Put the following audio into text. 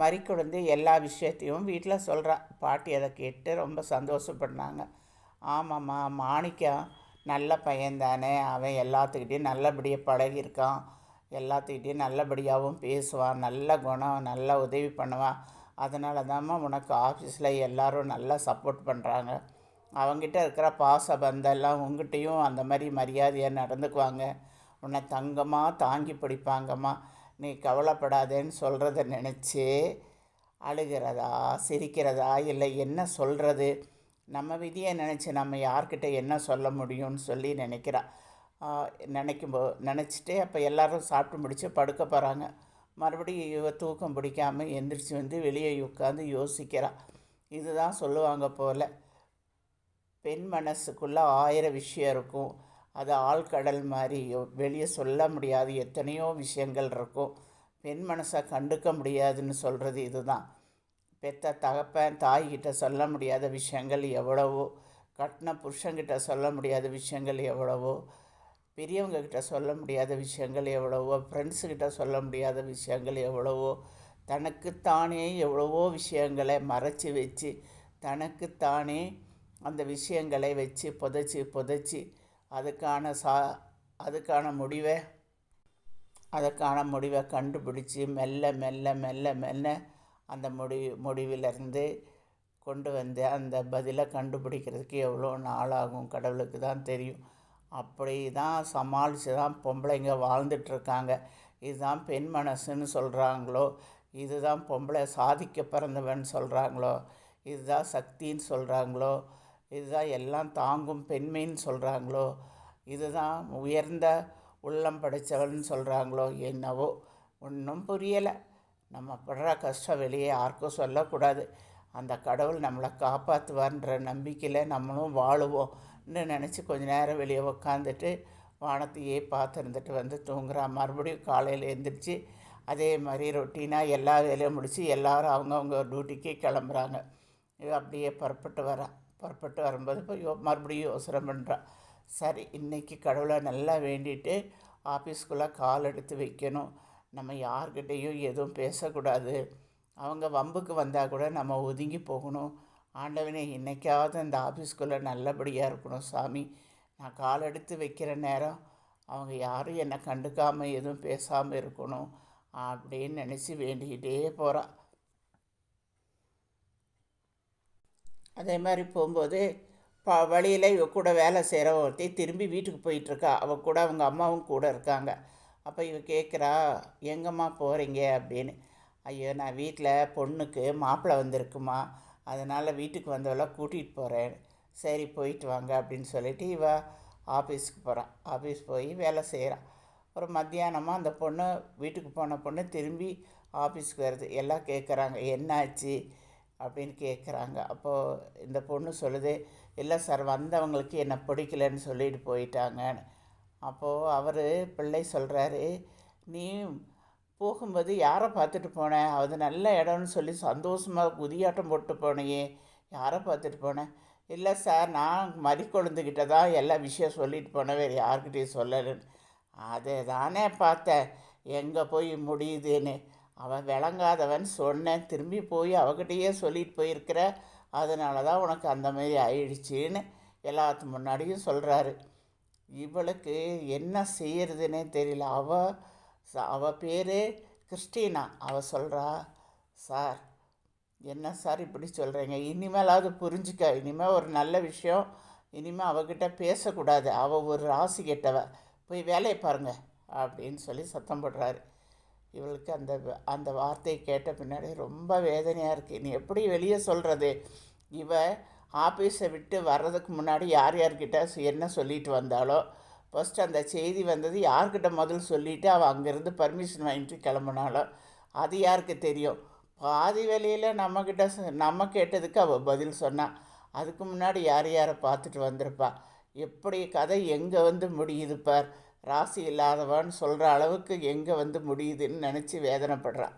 மறிக்கொழுந்து எல்லா விஷயத்தையும் வீட்டில் சொல்கிறா பாட்டி அதை கேட்டு ரொம்ப சந்தோஷப்படுறாங்க ஆமாம்மா மாணிக்கம் நல்ல பையன்தானே. அவன் எல்லாத்துக்கிட்டேயும் நல்லபடியாக பழகியிருக்கான். எல்லாத்துக்கிட்டேயும் நல்லபடியாகவும் பேசுவான். நல்ல குணம் நல்ல உதவி பண்ணுவான். அதனால தாம்மா உனக்கு ஆஃபீஸில் எல்லோரும் நல்லா சப்போர்ட் பண்ணுறாங்க அவங்ககிட்ட இருக்கிற பாச பந்தெல்லாம் உங்ககிட்டையும் அந்த மாதிரி மரியாதையாக நடந்துக்குவாங்க. உன்னை தங்கமாக தாங்கி பிடிப்பாங்கம்மா. நீ கவலைப்படாதேன்னு சொல்கிறத நினச்சி அழுகிறதா சிரிக்கிறதா இல்லை என்ன சொல்கிறது நம்ம விதியை நினச்சி நம்ம யார்கிட்ட என்ன சொல்ல முடியும்னு சொல்லி நினைக்கிறா. நினைக்கும்போ நினச்சிட்டு அப்போ எல்லோரும் சாப்பிட்டு முடித்து படுக்க போகிறாங்க மறுபடியும் இவ தூக்கம் பிடிக்காமல் எந்திரிச்சு வந்து வெளியே உட்காந்து யோசிக்கிறா. இதுதான் சொல்லுவாங்க போல் பெண் மனசுக்குள்ளே ஆயிரம் விஷயம் இருக்கும். அது ஆழ்கடல் மாதிரி. வெளியே சொல்ல முடியாது. எத்தனையோ விஷயங்கள் இருக்கும். பெண் மனசை கண்டுக்க முடியாதுன்னு சொல்கிறது இதுதான். பெத்த தகப்பன் தாய்கிட்ட சொல்ல முடியாத விஷயங்கள் எவ்வளவோ. கட்டின புருஷங்கிட்ட சொல்ல முடியாத விஷயங்கள் எவ்வளவோ. பெரியவங்கக்கிட்ட சொல்ல முடியாத விஷயங்கள் எவ்வளவோ. ஃப்ரெண்ட்ஸுக்கிட்ட சொல்ல முடியாத விஷயங்கள் எவ்வளவோ. தனக்குத்தானே எவ்வளவோ விஷயங்களை மறைச்சி வச்சு தனக்குத்தானே அந்த விஷயங்களை வச்சு புதைச்சி புதைச்சி அதுக்கான சா அதுக்கான முடிவை அதுக்கான முடிவை கண்டுபிடிச்சி மெல்ல மெல்ல மெல்ல மெல்ல அந்த முடிவு முடிவிலிருந்து கொண்டு வந்து அந்த பதிலை கண்டுபிடிக்கிறதுக்கு எவ்வளோ நாளாகும் கடவுளுக்கு தான் தெரியும். அப்படி தான் சமாளித்து தான் பொம்பளைங்க வாழ்ந்துட்டுருக்காங்க. இதுதான் பெண் மனசுன்னு சொல்கிறாங்களோ இதுதான் பொம்பளை சாதிக்க பிறந்தவன் சொல்கிறாங்களோ இதுதான் சக்தின்னு சொல்கிறாங்களோ இதுதான் எல்லாம் தாங்கும் பெண்மைன்னு சொல்கிறாங்களோ இதுதான் உயர்ந்த உள்ளம் படைத்தவள்னு சொல்கிறாங்களோ என்னவோ? ஒன்றும் புரியலை. நம்ம படுற கஷ்டம் வெளியே யாருக்கும் சொல்லக்கூடாது. அந்த கடவுள் நம்மளை காப்பாற்றுவார்ன்ற நம்பிக்கையில் நம்மளும் வாழுவோம்னு நினச்சி கொஞ்ச நேரம் வெளியே உக்காந்துட்டு வானத்தையே பார்த்துருந்துட்டு வந்து தூங்குறான் மறுபடியும் காலையில் எழுந்திரிச்சு அதே மாதிரி ரொட்டீனாக எல்லா வேலையும் முடித்து எல்லோரும் அவங்கவுங்க டியூட்டிக்கு கிளம்புறாங்க. இது அப்படியே புறப்பட்டு வரான் புறப்பட்டு வரும்போது இப்போ யோ மறுபடியும் யோசனை பண்ணுறான் சரி இன்றைக்கி கடவுளை நல்லா வேண்டிட்டு ஆஃபீஸ்க்குள்ளே கால் எடுத்து வைக்கணும். நம்ம யார்கிட்டேயும் எதுவும் பேசக்கூடாது. அவங்க வம்புக்கு வந்தால் கூட நம்ம ஒதுங்கி போகணும். ஆண்டவனே இன்றைக்காவது இந்த ஆஃபீஸ்க்குள்ளே நல்லபடியாக இருக்கணும் சாமி. நான் கால் எடுத்து வைக்கிற நேரம் அவங்க யாரும் என்னை கண்டுக்காமல் எதுவும் பேசாமல் இருக்கணும் அப்படின்னு நினச்சி வேண்டிக்கிட்டே போகிறான் அதே மாதிரி போகும்போது ப வழியில் இவ கூட வேலை செய்கிற ஒருத்தி திரும்பி வீட்டுக்கு போயிட்டுருக்கா. அவள் கூட அவங்க அம்மாவும் கூட இருக்காங்க. அப்போ இவ கேட்குறா எங்கம்மா போகிறீங்க அப்படின்னு. ஐயோ நான் வீட்டில் பொண்ணுக்கு மாப்பிள்ளை வந்திருக்குமா. அதனால் வீட்டுக்கு வந்தவெல்லாம் கூட்டிகிட்டு போகிறேன் சரி போயிட்டு வாங்க அப்படின்னு சொல்லிவிட்டு இவ ஆஃபீஸுக்கு போகிறான் ஆஃபீஸ் போய் வேலை செய்கிறான் அப்புறம் மத்தியானமாக அந்த பொண்ணு வீட்டுக்கு போன பொண்ணு திரும்பி ஆஃபீஸ்க்கு வருது. எல்லாம் கேட்குறாங்க என்னாச்சு? அப்படின்னு கேட்குறாங்க. அப்போது இந்த பொண்ணு சொல்லுது இல்லை சார் வந்தவங்களுக்கு என்னை பிடிக்கலன்னு சொல்லிட்டு போயிட்டாங்கன்னு அப்போது அவர் பிள்ளை சொல்கிறாரு நீ போகும்போது யாரை பார்த்துட்டு போனேன் அது நல்ல இடம்னு சொல்லி சந்தோஷமாக குதியாட்டம் போட்டு போனையே யாரை பார்த்துட்டு போனேன் இல்லை சார் நான் மறிக்கொழுந்துக்கிட்ட தான் எல்லா விஷயம் சொல்லிட்டு போனேன் வேறு யாருக்கிட்டையும் சொல்லலைன்னு. அதை தானே பார்த்தேன் எங்கே போய் முடியுதுன்னு. அவன் விளங்காதவன் சொன்னேன். திரும்பி போய் அவகிட்டயே சொல்லிட்டு போயிருக்கிற. அதனால தான் உனக்கு அந்த மாதிரி ஆயிடுச்சின்னு எல்லாத்து முன்னாடியும் சொல்கிறாரு இவளுக்கு என்ன செய்யறதுன்னே தெரியல. அவள் அவள் பேர் கிறிஸ்டினா. அவள் சொல்கிறா சார் என்ன சார் இப்படி சொல்கிறீங்க இனிமேலாவது புரிஞ்சுக்க. இனிமேல் ஒரு நல்ல விஷயம். இனிமேல் அவகிட்ட பேசக்கூடாது. அவள் ஒரு ராசி கெட்டவ. போய் வேலையை பாருங்க. அப்படின்னு சொல்லி சத்தம் போடுறாரு. இவளுக்கு அந்த அந்த வார்த்தையை கேட்ட பின்னாடி ரொம்ப வேதனையாக இருக்குது நீ எப்படி வெளியே சொல்கிறது இவ ஆஃபீஸை விட்டு வர்றதுக்கு முன்னாடி யார் யார்கிட்ட என்ன சொல்லிட்டு வந்தாலோ ஃபஸ்ட்டு அந்த செய்தி வந்தது யார்கிட்ட முதல் சொல்லிவிட்டு அவள் அங்கேருந்து பர்மிஷன் வாங்கிட்டு கிளம்புனாலோ அது யாருக்கு தெரியும்? பாதி வேலையில் நம்மக்கிட்ட நம்ம கேட்டதுக்கு அவள் பதில் சொன்னான் அதுக்கு முன்னாடி யார் யாரை பார்த்துட்டு வந்திருப்பா? எப்படி கதை எங்கே வந்து முடியுது பார்? ராசி இல்லாதவன் சொல்கிற அளவுக்கு எங்கே வந்து முடியுதுன்னு நினச்சி வேதனைப்படுறான்.